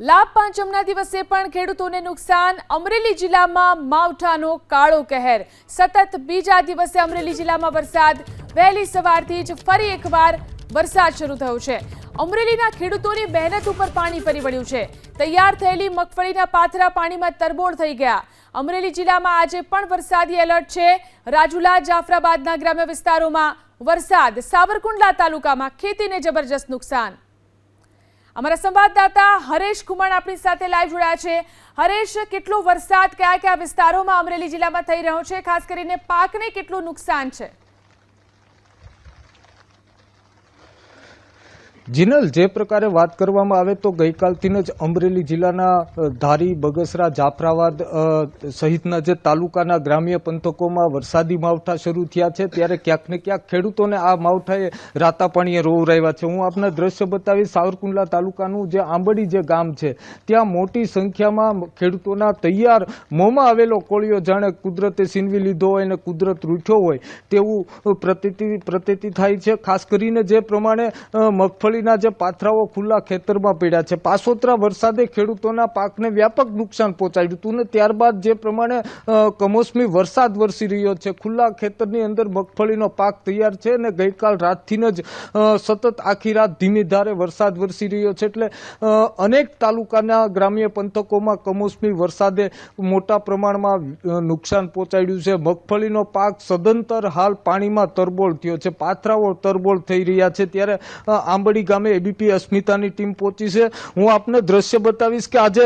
લાભ પાંચમના દિવસે પણ ખેડૂતોને નુકસાન. અમરેલી જિલ્લામાં માવઠાનો કાળો કહેર. સતત બીજા દિવસે અમરેલી જિલ્લામાં વરસાદ. વહેલી સવારથી જ ફરી એકવાર વરસાદ શરૂ થયો છે. અમરેલીના ખેડૂતોની મહેનત ઉપર પાણી ફરી વળ્યું છે. તૈયાર થયેલી મગફળીના પાથરા પાણીમાં તરબોળ થઈ ગયા. અમરેલી જિલ્લામાં આજે પણ વરસાદી એલર્ટ છે. રાજુલા, જાફરાબાદના ગ્રામ્ય વિસ્તારોમાં વરસાદ. સાવરકુંડલા તાલુકામાં ખેતીને જબરજસ્ત નુકસાન. અમારા સંવાદદાતા હરેશ કુમાર આપણી સાથે લાઈવ જોડાયા છે. હરેશ, કેટલો વરસાદ કયા કયા વિસ્તારોમાં અમરેલી જિલ્લામાં થઈ રહ્યો છે? ખાસ કરીને પાકને કેટલું નુકસાન છે? જીનલ જે પ્રકારે વાત કરવામાં આવે તો ગઈકાલથી જ અમરેલી જિલ્લાના ધારી બગસરા જાફરાબાદ સહિતના જે તાલુકાના ગ્રામ્ય પંથકોમાં વરસાદી માવઠા શરૂ થયા છે ત્યારે ક્યાંક ને ક્યાંક ખેડૂતોને આ માવઠાએ રાતા પાણીએ રોવરાવ્યા છે. હું આપને દ્રશ્ય બતાવી સાવરકુંડલા તાલુકાનું જે આંબડી જે ગામ છે ત્યાં મોટી સંખ્યામાં ખેડૂતોના તૈયાર મોંમાં આવેલો કોળિયો જાણે કુદરતે સીનવી લીધો હોય અને કુદરત રૂઠ્યો હોય તેવું પ્રતીતિ પ્રતીતિ થાય છે. ખાસ કરીને જે પ્રમાણે અ, મગફળીના જે પાથરાઓ ખુલ્લા ખેતરમાં પડ્યા છે પાસોતરા વરસાદે ખેડૂતોના પાકને વ્યાપક નુકસાન પહોંચાડ્યું હતું ને ત્યારબાદ જે પ્રમાણે કમોસમી વરસાદ વરસી રહ્યો છે. ખુલ્લા ખેતરની અંદર મગફળીનો પાક તૈયાર છે અને ગઈકાલ રાતથી જ સતત આખી રાત ધીમી ધારે વરસાદ વરસી રહ્યો છે એટલે અનેક તાલુકાના ગ્રામ્ય પંથકોમાં કમોસમી વરસાદે મોટા પ્રમાણમાં નુકસાન પહોંચાડ્યું છે. મગફળીનો પાક સદંતર હાલ પાણીમાં તરબોળ થયો છે. પાથરાઓ તરબોળ થઈ રહ્યા છે. ત્યારે અ, આંબડી ગામે એબીપી અસ્મિતાની ટીમ પહોંચી છે. હું આપને દ્રશ્ય બતાવીશ કે આજે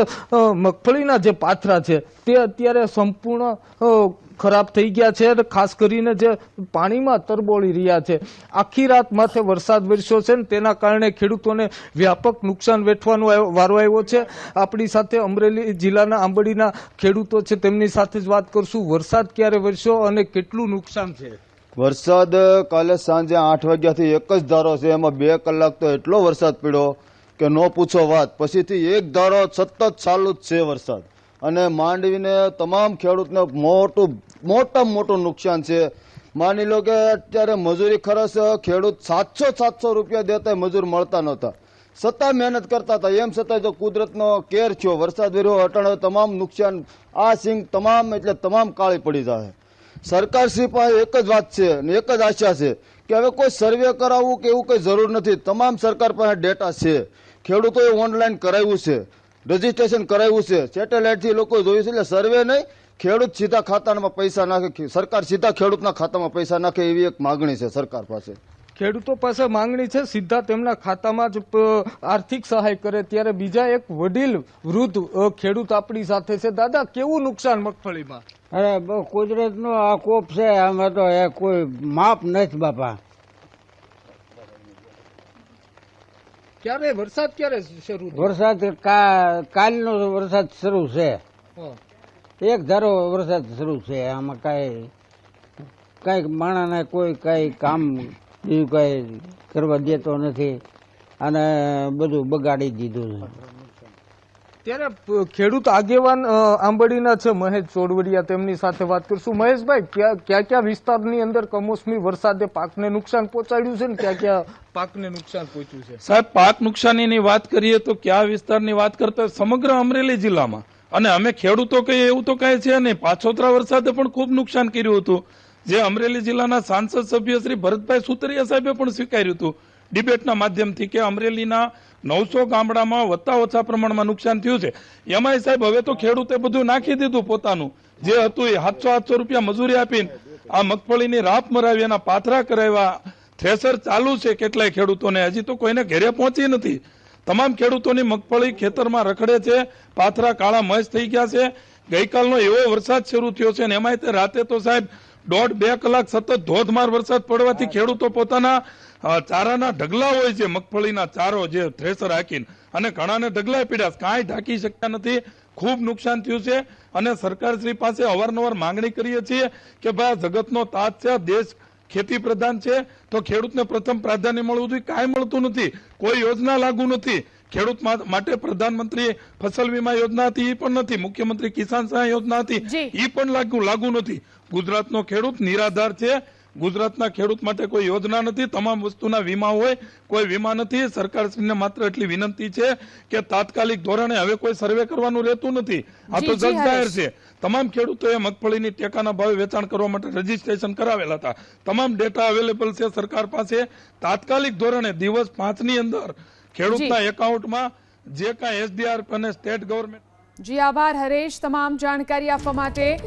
મગફળીના જે પાથરા છે, તે અત્યારે સંપૂર્ણ ખરાબ થઈ ગયા છે અને ખાસ કરીને જે પાણીમાં તરબોળી રહ્યા છે. આખી રાત માથે વરસાદ વરસ્યો છે ને તેના કારણે ખેડૂતોને વ્યાપક નુકસાન વેઠવાનો વારો આવ્યો છે. આપણી સાથે અમરેલી જિલ્લાના આંબડીના ખેડૂતો છે. તેમની સાથે જ વાત કરશું. વરસાદ ક્યારે વરસ્યો અને કેટલું નુકસાન છે? વરસાદ કાલે સાંજે આઠ વાગ્યાથી એક જ ધારો છે. એમાં બે કલાક તો એટલો વરસાદ પડ્યો કે ન પૂછો વાત. પછીથી એક ધારો સતત ચાલુ જ છે વરસાદ. અને માંડવીને તમામ ખેડૂતને મોટું મોટામાં મોટું નુકસાન છે. માની લો કે અત્યારે મજૂરી ખર્ચ ખેડૂત સાતસો સાતસો રૂપિયા દેતા મજૂર મળતા નહોતા. છતાં મહેનત કરતા હતા. એમ છતાં જો કુદરતનો કેર થયો, વરસાદ વર્યો અટાણે તમામ નુકસાન, આ સિંગ તમામ એટલે તમામ કાળી પડી જાય સરકારશ્રી પાસે એક જ વાત છે અને એક જ આશા છે કે હવે કોઈ સર્વે કરાવવું કે એવું કંઈ જરૂર નથી. તમામ સરકાર પાસે ડેટા છે. ખેડૂતોએ ઓનલાઈન કરાવ્યું છે. રજીસ્ટ્રેશન કરાવ્યું છે. સેટેલાઇટથી લોકો જોયું છે. એટલે સર્વે નહીં, ખેડૂત સીધા ખાતામાં પૈસા નાખે. સરકાર સીધા ખેડૂતના ખાતામાં પૈસા નાખે એવી એક માગણી છે સરકાર પાસે. ખેડૂતો પાસે માંગણી છે, સીધા તેમના ખાતામાં જ આર્થિક સહાય કરે. ત્યારે બીજા એક વડીલ વૃદ્ધ ખેડૂત આપણી સાથે છે. દાદા, કેવું નુકસાન મગફળીમાં? અરે કુદરતનો આ કોપ છે આમાં તો એ કોઈ માપ નથી બાપા. ક્યારે? વરસાદ ક્યારે શરૂ વરસાદ કાલનો વરસાદ શરૂ છે. એક ધારો વરસાદ શરૂ છે આમાં કાંઈ કઈ માણસને કોઈ કાંઈ કામ બીજું કાંઈ કરવા દેતો નથી અને બધું બગાડી દીધું છે. ત્યારે ખેડૂત આગેવાન આંબડીના છે મહેશ ચોડવડિયા તેમની સાથે વાત કરશું. મહેશભાઈ, ક્યાં ક્યાં વિસ્તારની અંદર કમોસમી વરસાદે પાકને નુકસાન પહોંચાડ્યું છે ને ક્યાં ક્યાં પાકને નુકસાન પહોંચ્યું છે? સાહેબ, પાક નુકસાનીની વાત કરીએ તો કયા વિસ્તારની વાત કરતા સમગ્ર અમરેલી જિલ્લામાં. અને અમે ખેડૂતો કહીએ એવું તો કહે છે નહીં. પાછોતરા વરસાદે પણ ખૂબ નુકસાન કર્યું હતું. જે અમરેલી જિલ્લાના સાંસદ સભ્ય શ્રી ભરતભાઈ સુતરિયા સાહેબે પણ સ્વીકાર્યું હતું ડિબેટના માધ્યમથી કે અમરેલીના નવસો ગામડામાં વધતા ઓછા પ્રમાણમાં નુકસાન થયું છે. એમાંય સાહેબ, હવે તો ખેડૂતે બધું નાખી દીધું પોતાનું. જે હતું એ સાતસો આઠસો રૂપિયા મજૂરી આપીને આ મગફળીની રાપ મરાવી એના પાથરા કરાવ્યા. થ્રેસર ચાલુ છે કેટલાય ખેડૂતોને. હજી તો કોઈને ઘેરે પહોંચી નથી. તમામ ખેડૂતોની મગફળી ખેતરમાં રખડે છે. પાથરા કાળા મસ થઈ ગયા છે. ગઈકાલનો એવો વરસાદ શરૂ થયો છે અને એમાંય રાતે તો સાહેબ દોઢ બે કલાક સતત ધોધમાર વરસાદ પડવાથી ખેડૂતો પોતાના ચારાના ઢગલા હોય છે મગફળીના ચારો જે થ્રેસર હાકીને. અને ઘણાને ઢગલા પીડ્યા. કાંઈ ઢાંકી શકતા નથી. ખૂબ નુકસાન થયું છે. અને સરકારશ્રી પાસે અવારનવાર માંગણી કરીએ છીએ કે ભાઈ જગતનો તાજ છે દેશ ખેતી પ્રધાન છે તો ખેડૂતને પ્રથમ પ્રાધાન્ય મળવું જોઈએ. કાંઈ મળતું નથી. કોઈ યોજના લાગુ નથી. ખેડૂત માટે પ્રધાનમંત્રી ફસલ વીમા યોજના હતી એ પણ નથી. મુખ્યમંત્રી કિસાન સહાય યોજના હતી એ પણ લાગુ લાગુ નથી. ગુજરાતનો ખેડૂત નિરાધાર છે. ગુજરાતના ખેડૂત માટે કોઈ યોજના નથી તમામ વસ્તુના વીમા હોય કોઈ વીમા નથી. સરકારશ્રીને માત્ર એટલી વિનંતી છે કે તાત્કાલિક ધોરણે હવે કોઈ સર્વે કરવાનું રહેતું નથી. આ તો જગ જાહેર છે. તમામ ખેડૂતોએ મગફળીની ટેકાના ભાવે વેચાણ કરવા માટે રજીસ્ટ્રેશન કરાવેલા હતા. તમામ ડેટા અવેલેબલ છે સરકાર પાસે. તાત્કાલિક ધોરણે દિવસ પાંચની અંદર ખેડૂતના એકાઉન્ટમાં જે કાંઈ એસડીઆર અને સ્ટેટ ગવર્મેન્ટ જી આભાર હરેશ. તમામ જાણકારી આપવા માટે